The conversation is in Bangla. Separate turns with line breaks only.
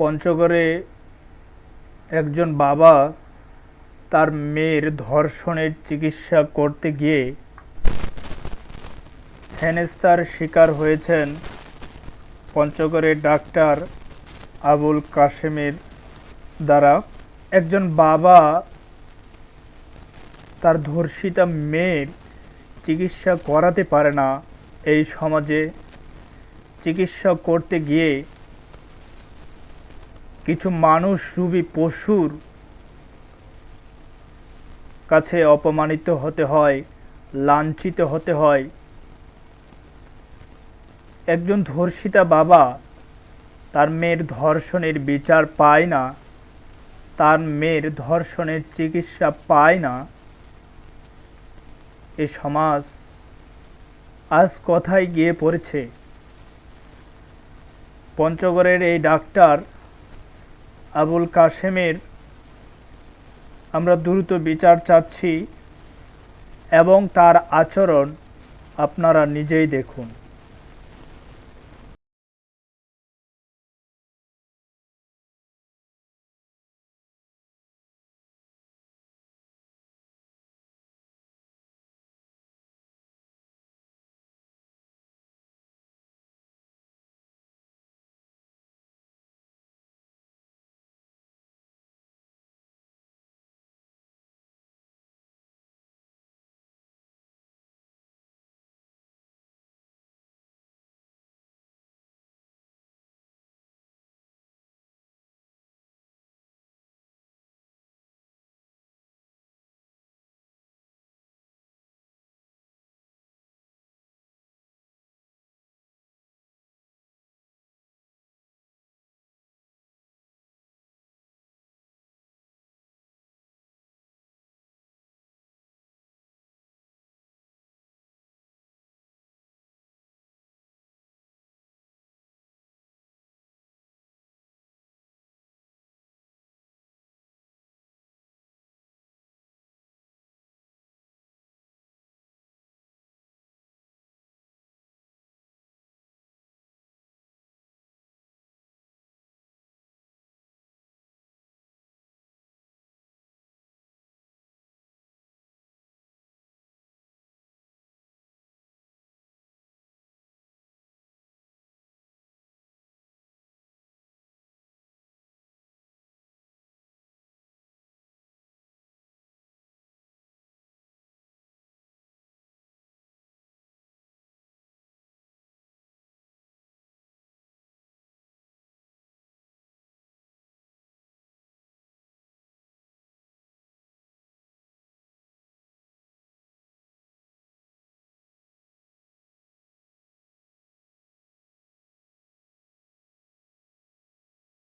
পঞ্চগড়ে একজন বাবা তার মেয়ের ধর্ষণের চিকিৎসা করতে গিয়ে হেনস্তার শিকার হয়েছেন পঞ্চগড়ের ডাক্তার আবুল কাশেমের দ্বারা। একজন বাবা তার ধর্ষিতা মেয়ের চিকিৎসা করাতে পারে না। এই সমাজে চিকিৎসা করতে গিয়ে কিছু মানুষ রূপী পশুর কাছে অপমানিত হতে হয়, লাঞ্ছিত হতে হয়। একজন ধর্ষিতা বাবা তার মেয়ের ধর্ষণের বিচার পায় না, তার মেয়ের ধর্ষণের চিকিৎসা পায় না। এ সমাজ আজ কথায় গিয়ে পড়েছে? পঞ্চগড়ের এই ডাক্তার আবুল কাশেমের আমরা দ্রুত বিচার চাচ্ছি এবং তার আচরণ আপনারা নিজেই দেখুন।